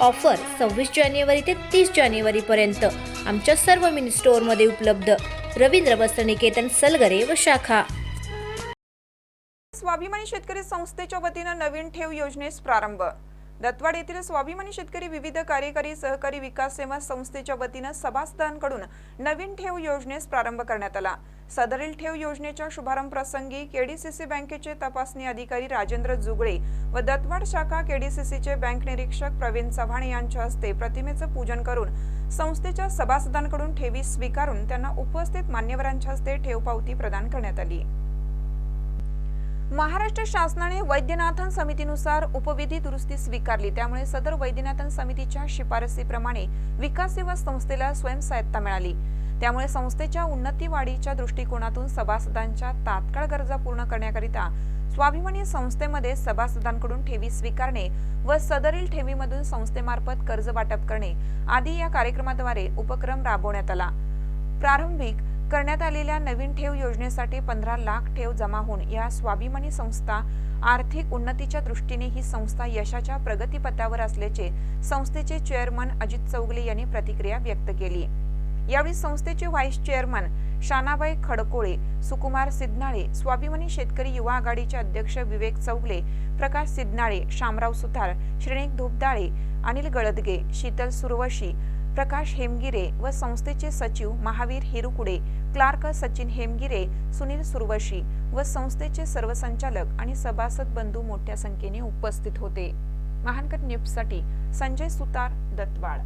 Offer सव्वीस जानेवारी ते तीस जानेवारीपर्यंत आमच्या सर्व मिनी स्टोअरमध्ये उपलब्ध. रवींद्र वस्त्रनिकेतन सलगरे व शाखा. स्वाभिमानी शेतकरी संस्थेच्या वतीनं नवीन ठेव योजनेस प्रारंभ. दत्वाड येथील स्वाभिमानी शेतकरी विविध कार्यकारी सहकारी विकास सेवा संस्थेच्या वतीनं सभासदांकडून नवीन ठेव योजनेस प्रारंभ करण्यात आला. सदरील ठेव योजनेच्या शुभारंभ प्रसंगी केडीसीसी बँकेचे तपासणी अधिकारी राजेंद्र जुगळे व दत्वाड शाखा केडीसीसीचे बँक निरीक्षक प्रवीण चव्हाण यांच्या हस्ते प्रतिमेचं पूजन करून संस्थेच्या सभासदांकडून ठेवी स्वीकारून त्यांना उपस्थित मान्यवरांच्या हस्ते ठेव पावती प्रदान करण्यात आली. महाराष्ट्र शासनाने वैद्यनाथन समितीनुसार उपविधी दुरुस्ती स्वीकारली. त्यामुळे सदर वैद्यनाथन समितीच्या शिफारसीप्रमाणे विकास सेवा संस्थेला स्वयंस्वायत्ता मिळाली. त्यामुळे संस्थेच्या उन्नती वाढीच्या दृष्टिकोनातून सभासदांच्या तात्काळ गरजा पूर्ण करण्याकरिता स्वाभिमानी संस्थेमध्ये सभासदांकडून ठेवी स्वीकारणे व सदरील ठेवीमधून संस्थेमार्फत कर्ज वाटप करणे आदी या कार्यक्रमाद्वारे उपक्रम राबवण्यात आला. प्रारंभिक करण्यात आलेल्या नवीन ठेव योजनेसाठी पंधरा लाख ठेव जमा होऊन या स्वाभिमानी संस्था आर्थिक उन्नतीच्या दृष्टीने ही संस्था यशाच्या प्रगतीपथावर असल्याचे संस्थेचे चेअरमन अजित चौगले यांनी प्रतिक्रिया व्यक्त केली. यावेळी संस्थेचे व्हाईस चेअरमन शानाबाई खडकोळे सुकुमार सिद्नाळे स्वाभिमानी शेतकरी युवा आघाडीचे अध्यक्ष विवेक चौगले प्रकाश सिद्नाळे शामराव सुतार श्रेणिक धोपदाळे अनिल गळदगे शीतल सुरवशी प्रकाश हेमगिरे व संस्थेचे सचिव महावीर हिरुकुडे क्लार्क सचिन हेमगिरे सुनील सुरवशी व संस्थेचे सर्व संचालक आणि सभासद बंधू मोठ्या संख्येने उपस्थित होते. महानकर न्यूजसाठी संजय सुतार दत्तवाड.